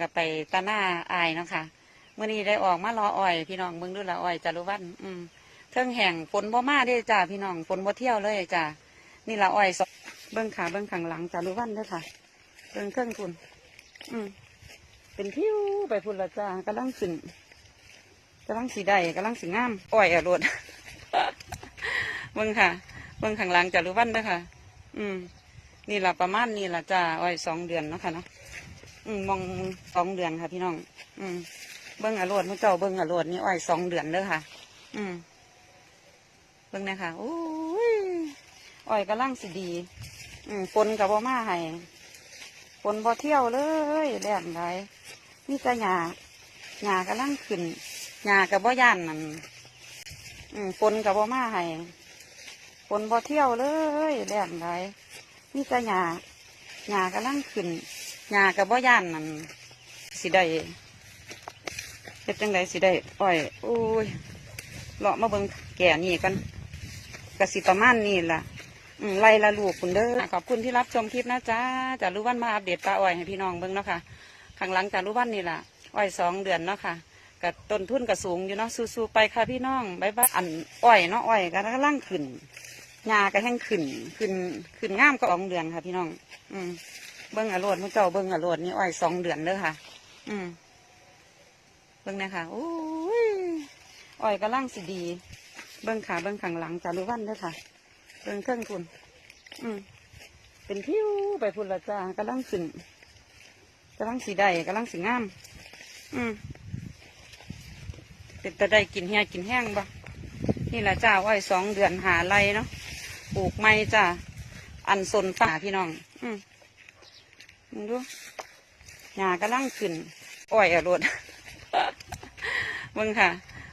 กับไปตาหน้าอายเนาะค่ะเมื่อนี้ได้ออกมารออ้อย พี่น้องเบิ่งดูละอ้อยจารุวันอืมเทิงแห่งฝนบ่มาเด้จ้าพี่น้องฝนบ่เที่ยวเลยจ้านี่ละอ้อยสองเบิ่งขาเบิ่งข้างหลังจารุวันด้อค่ะเบิ่งเครื่องคุณอืมเป็นพิ้วไปพุ่นละจ้ากำลังขึ้นกำลังสีได้กำลังสีงามอ้อยอะรดเบิ่งค่ะ เบิ่งข้างหลังจารุวันด้อค่ะ อืมนี่ละประมาณนี่ละจ้าอ้อยสองเดือนเนาะค่ะเนาะ อืมมองสองเดือนค่ะ พี่น้อง อืมเบิ้งอรวดมุเจ้าเบิ้งอรวดนี่อ้อยสองเดือนเด้อค่ะ อืมเบิ้งนะคะโอ้ยอ้อยกำลังสิดี อืมฝนกับบ่มาให้ฝนบ่เที่ยวเลยแดดไรนี่จะหยาหยากำลังขึ้นหยากับบ่ย่านนั่นอืมฝนกับบ่มาให้ฝนบ่เที่ยวเลยแดดไรนี่จะหยาหยากำลังขึ้น หยากับบ่ย่านนั่นสิได้เฮ็ดจังไดสิได้อ้อยโอ้ยเลาะมาเบิ่งแก่นี่กันกสิประมาณนี่ล่ะอืมไล่ละลูกคุณเด้อขอบคุณที่รับชมคลิปนะจ๊ะจะรู้วันมาอัปเดตปลาอ้อยให้พี่น้องเบิ่งเนาะค่ะข้างหลังจะรู้วันนี่ล่ะอ้อยสองเดือนเนาะค่ะกับต้นทุนก็สูงอยู่เนาะสู้ๆไปค่ะพี่น้องบายบายอันอ้อยเนาะอ้อยก็กำลังขึ้นยาก็แห้งขึ้น ขึ้นขึ้นงามก็สองเดือนค่ะพี่น้อง อืม เบิ้งอรวดมุเจ้าเบิ้งอรวดนี่อ้อยสองเดือนเลยค่ะ อืมเบิ้งนะคะโอ้ยอ้อยกำลังสิดี เบิ้งขาเบิ้งข้างหลังจารุวันเด้อค่ะ เบิ้งเครื่องคุณอืมเป็นพิ้วไปพุ่นละจ้ากำลังขึ้นกำลังสีได้กำลังสีงาม อืมเป็นตะได้กินเฮียกินแห้งบ่นี่แหละจ้าอ้อยสองเดือนหาไรเนาะปลูกไม้จ้าอันสนป่าพี่น้อง อืม มึงดูหญ้ากำลังขึ้นอ้อยอะรดเบิ่งค่ะ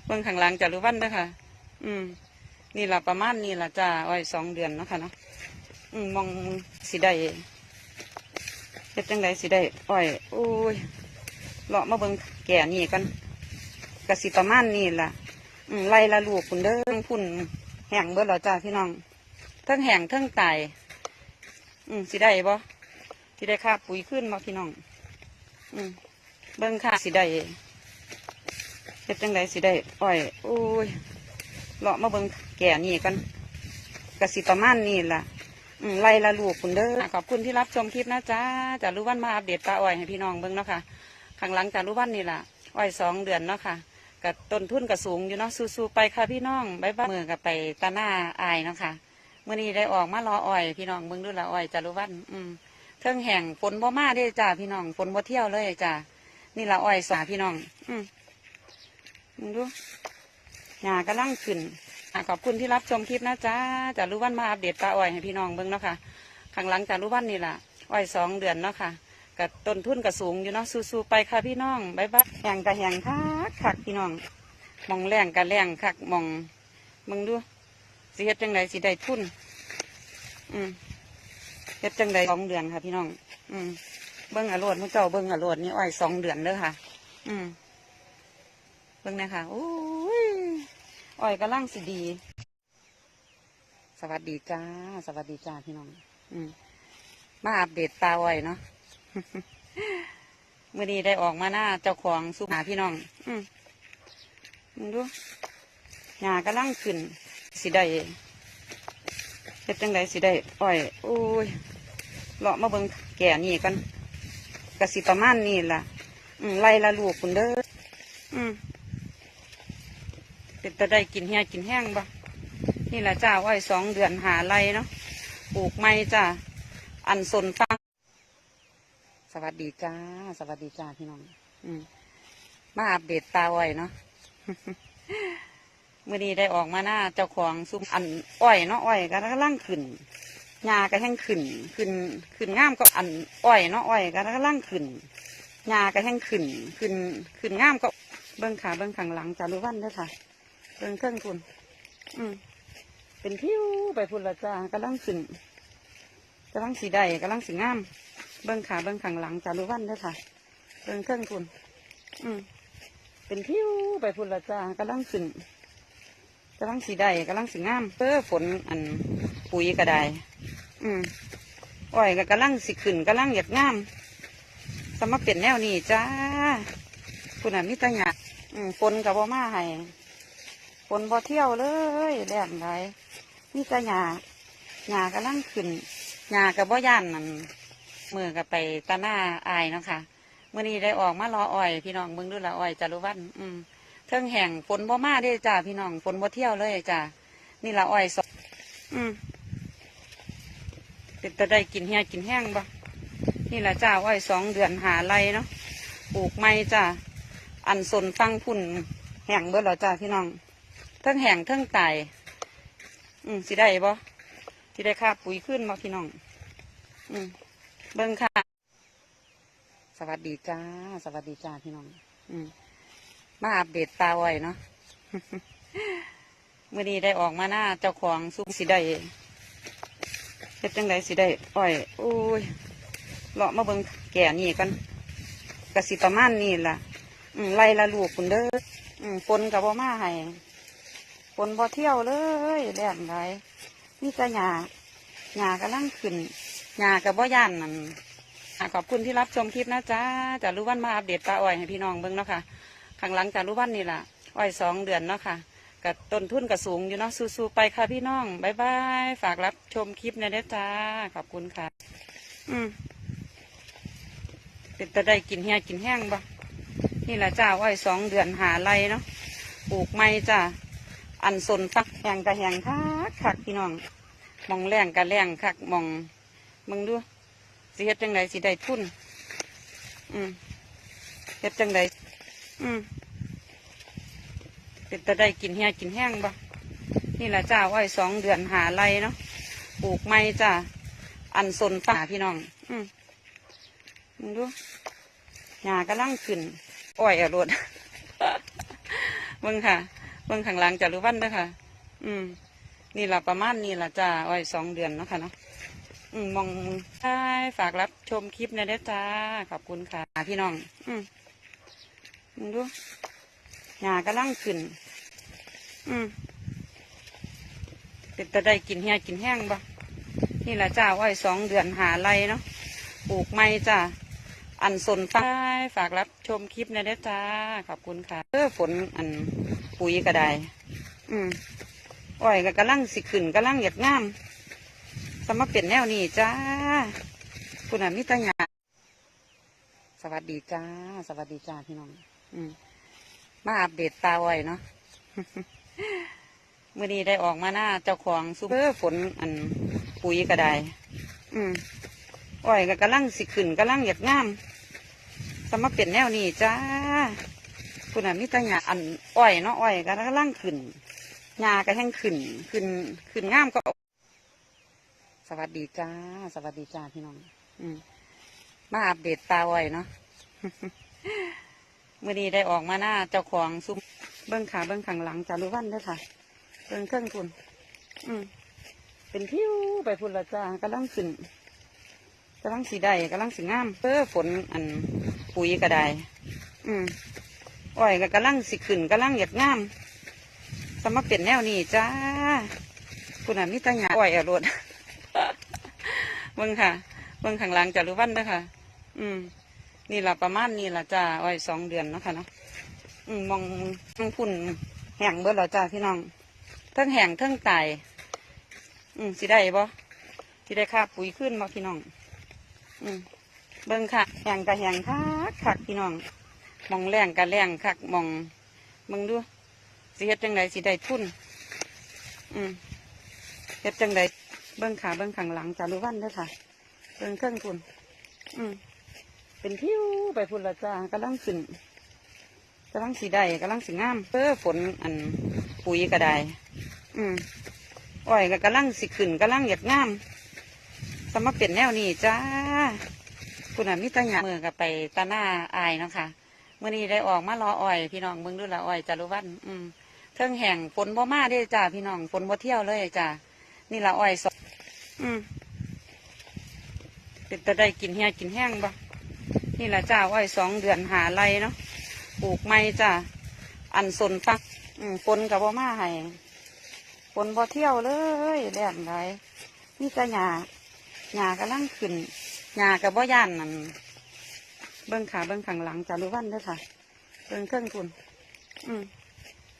เบิ่งข้างหลังจะรู้วันเด้อค่ะ อืม นี่ละประมาณนี่ละจ้าอ้อยสองเดือนเนาะค่ะเนาะอืมมองสิได้เฮ็ดจังไดสิได้อ้อยโอ้ยเลาะมาเบิ่งแก่นี่กันกะสิประมาณนี่ล่ะอืมไล่ละลูกคุณเด้อพุ่นแห้งเบิดแล้วจ้าพี่น้องเทั้งแห้งเทั้งตายอืมสิได้บ่ สิได้ค่าปุ๋ยขึ้นมาพี่น้อง อืมเบิ่งค่าสิได้เฮ็ดจังไดสิได้อ้อยโอ้ยเลาะมาเบิ่งแก่นี่กันกสิประมาณนี่ล่ะไล่ละลูกคุณเด้อขอบคุณที่รับชมคลิปนะจ้าจะรู้วันมาอัปเดตปลาอ้อยให้พี่น้องเบิ่งเนาะค่ะข้างหลังจะรู้วันนี่ล่ะอ้อยสองเดือนเนาะค่ะกับต้นทุนกับสูงอยู่เนาะสู้ๆไปค่ะพี่น้องบายบายมือกับไปตาหน้าอายเนาะค่ะเมื่อนี้ได้ออกมารออ้อย พี่น้องเบิ่งดูละอ้อยจารุวันอืม เทิงแห่งฝนบ่มาเด้จ้าพี่น้องฝนบ่เที่ยวเลยจ้านี่ละอ้อยสาพี่น้อง อืมมึงดูหญ้ากำลังขึ้นอขอบคุณที่รับชมคลิปนะจ้าจารุวันมาอัปเดตปลาอ้อยให้พี่น้องเบิ่งเนาะค่ะข้างหลังจารุวันนี่ล่ะอ้อยสองเดือนเนาะค่ะกับต้นทุนกับสูงอยู่เนาะสู้ๆไปค่ะพี่น้องบายบายแห่งกับแห่งคักคักพี่น้องมองแรงกับแรงคักมองมึงดูสิเฮ็ดจังไดสิได้ทุน อืม เฮ็ดจังไดสองเดือนค่ะ พี่น้อง อืมเบิ้งอรวดมุเจ้าเบิ้งอรวดนี่อ้อยสองเดือนเด้อค่ะ อืมเบิ้งนะคะโอ้ยอ้อยกำลังสิดี สวัสดีจ้า สวัสดีจ้าพี่น้อง อืมมาอัปเดตปลาอ้อยเนาะเมื่อนี้ได้ออกมาหน้าเจ้าของสุหาพี่น้อง อืมมึงดูหญ้ากำลังขึ้นสิได้เฮ็ดจังไดสิได้อ้อยโอ้ย เลาะมาเบิงแก่นี่กันกสิประมาณนี่ล่ะ อืมไล่ละลูกคุณเด้ออืมเป็นตะได้กินเฮียกินแห้งบ่นี่แหละจ้าอ้อยสองเดือนหาไรเนาะปลูกไม้จ้าอันสนฟังสวัสดีจ้า สวัสดีจ้าพี่น้อง อืมมาอัปเดตตาอ้อยเนาะเมื่อนี้ได้ออกมาหน้าเจ้าของซุ้มอันอ้อยเนาะอ้อยก็กำลังขึ้น หญ้าก็แห้งขึ้นขึ้นขึ้นงามก็อันอ้อยเนาะอ้อยก็กำลังขึ้นหญ้าก็แห้งขึ้นขึ้นขึ้นงามก็เบิ้งขาเบิ้งข้างหลังจารุวันด้อค่ะเบิ้งเครื่องคุณอืมเป็นพิ้วไปพุ่นละจ้ากำลังขึ้นกำลังสีได้กำลังสีงามเบิ้งขาเบิ้งข้างหลังจารุวันด้อค่ะเบิ้งเครื่องคุณอืมเป็นพิ้วไปพุ่นละจ้ากำลังขึ้นกำลังสีได้กำลังสีงามเออฝนอันปุ๋ยก็ได้ อืมอ้อยก็กำลังสิขึ้นกำลังอยากงามสมาเป็นแนวนี้จ้าคุณน่ะมิตรหยาอืมฝนกับบ่มาให้ฝนบ่เที่ยวเลยแรงไรมิตรหยาหยากำลังขึ้นหยากับบ่ย่านนั่นมือกับไปตาหน้าอายเนาะค่ะเมื่อนี้ได้ออกมารออ้อย พี่น้องเบิ่งดูละอ้อยจารุวันอืมเทิงแห่งฝนบ่มาเด้จ้าพี่น้องฝนบ่เที่ยวเลยจ้านี่ละอ้อยสอืม เป็นตะได้กินเฮียกินแห้งบ่นี่แหละจ้าอ้อยสองเดือนหาไรเนาะปลูกไม้จ้าอันสนฟังพุ่นแห้งเบิดแล้วจ้าพี่น้องทั้งแห้งทั้งตายอืมสิได้บ่สิได้ค่าปุ๋ยขึ้นบ่พี่น้อง อืมเบิ่งค่ะ สวัสดีจ้า สวัสดีจ้าพี่น้อง อืมมาอัปเดตปลาอ้อยเนาะเมื่อนี้ได้ออกมาหน้าเจ้าของซุปสิได้ เฮ็ดจังไดสิได้อ้อยโอ้ยเลาะมาเบิ่งแก่นี่กันกะสิประมาณนี่ล่ะ อืมไล่ละลูกคุณเด้ออืมฝนกับบ่มาให้ฝนบ่เที่ยวเลยแรงไรนี่จะหยาหยากำลังขึ้นหยากับบ่ย่านนั่นขอบคุณที่รับชมคลิปนะจ๊ะจะรู้วันมาอัปเดตปลาอ้อยให้พี่น้องเบิ่งเนาะค่ะข้างหลังจะรู้วันนี่ล่ะอ้อยสองเดือนเนาะค่ะ กับต้นทุนกับสูงอยู่เนาะสู้ๆไปค่ะพี่น้องบายบายฝากรับชมคลิปนะเด้อจ้าขอบคุณค่ะ อืมเป็นตะได้กินเฮียกินแห้งบ่นี่แหละจ้าอ้อยสองเดือนหาไรเนาะปลูกไม้จ้าอันสนฟักแหงกะแหงคักคักพี่น้องมองแรงกะแรงคักมองมึงดูสิเฮ็ดจังไดสิได้ทุนอืมเฮ็ดจังไดอืม เป็นตะได้กินเฮียกินแห้งบ่นี่แหละจ้าอ้อยสองเดือนหาไรเนาะปลูกไม้จ้าอันสนฟ้าพี่น้อง อืมมึงดูหญ้ากำลังขึ้นอ้อยอะรดเบิ่งค่ะ เบิ่งข้างหลังจะรู้วันด้อค่ะ อืม นี่ละประมาณนี่ละจ้าอ้อยสองเดือนเนาะค่ะเนาะอืมมองใช่ฝากรับชมคลิปนะเด้อจ้า ขอบคุณค่ะ พี่น้อง อืมมึงดู หญ้ากำลังขึ้น อืมเป็นตะได้กินเฮียกินแห้งบ่นี่แหละจ้าอ้อยสองเดือนหาไรเนาะปลูกไม้จ้าอันสนฟ้าฝากรับชมคลิปนะเด้อจ้า ขอบคุณค่ะเออฝนอันปุ๋ยก็ไดอืมอ้อยก็กำลังสิขึ้นกำลังหยียดงามสมาเป็นแนวนี้จ้า คุณอามิตรหยาสวัสดีจ้า สวัสดีจ้าพี่น้อง อืม มาอัปเดตปลาอ้อยเนาะเมื่อนี้ได้ออกมาหน้าเจ้าของซูเปอร์ฝนอันปุ๋ยก็ไดอืมอ้อยก็กำลังสิขึ้นกำลังเหยียดงามสมาเป็นแนวนี้จ้าคุณอามิตรหยาอันอ้อยเนาะอ้อยก็กำลังขึ้นหญ้าก็แห้งขึ้น ขึ้นขึ้นงามก็ สวัสดีจ้า สวัสดีจ้าพี่น้อง อืมมาอัปเดตปลาอ้อยเนาะ มื่อนี้ได้ออกมาหน้าเจ้าของซุ้มเบิ้องขาเบิ้องข้างหลังจารุวันด้อค่ะเบิ้งเครื่องทุนอืมเป็นพิ้วไปพุ่นละจ้ากำลังขึ้นกำลังสีได้กำลังสีงามเพื่อฝนอันปุ๋ยก็ได้อืมอ้อยก็กำลังสิขึ้นกำลังหยียดงามสมาเป็นแนวนี้จ้าคุณอามิตรหยาอ้อยอะรดเบิ่งค่ะ เบิ่งข้างหลังจะรู้วันด้อค่ะ อืม นี่ละประมาณนี่ละจ้าอ้อยสองเดือนนะคะเนาะมองมองพุ่นแห้งเบิดแล้วจ้าพี่น้องทั้งแห้งเทั้งตอืมสิได้บ่สิได้ค่าปุ๋ยขึ้นบ่พี่น้อง อืมเบิ่งค่ะแหงกะแหงคักคักพี่น้องมองแรงกะแรงคักมองมึงดูสิเฮ็ดจังไดสิได้ทุนอืมเฮ็ดจังไดเบิ่งขาเบิ่งข้างหลังจารุวันเด้อค่ะเบิ่งเครื่องทุน อืม เป็นพิ้วไปพุ่นละจ้ากำลังขึ้นกำลังสีได้กำลังสีงามเพื่อฝนอันปุ๋ยก็ได้ อืมอ้อยก็กำลังสิขึ้นกำลังหยียดงามสมาเป็นแนวนี้จ้าคุณอามิตรหยามือกับไปตาหน้าอายเนาะค่ะเมื่อนี้ได้ออกมารออ้อย พี่น้องเบิ่งดูละอ้อยจารุวันอืมเทิงแห่งฝนบ่มาเด้จ้าพี่น้องฝนบ่เที่ยวเลยจ้านี่ละอ้อยสดอืมเป็นตะได้กินเฮียกินแห้งบ่ นี่ละจ้าอ้อยสองเดือนหาไรเนาะปลูกไม้จ้าอันสนฟักฝนกับบ่มาให้ฝนบ่เที่ยวเลยแรงไรนี่จะหญ้าหญ้ากำลังขึ้นหญ้ากับบ่ย่านนั่นเบิ้งขาเบิ้งข้างหลังจารุวันเด้อค่ะเบิ้งเครื่องคุณอืม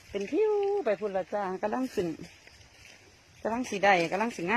เป็นพิ้วไปพุ่นละจ้ากำลังขึ้นกำลังสีได้กำลังสีงา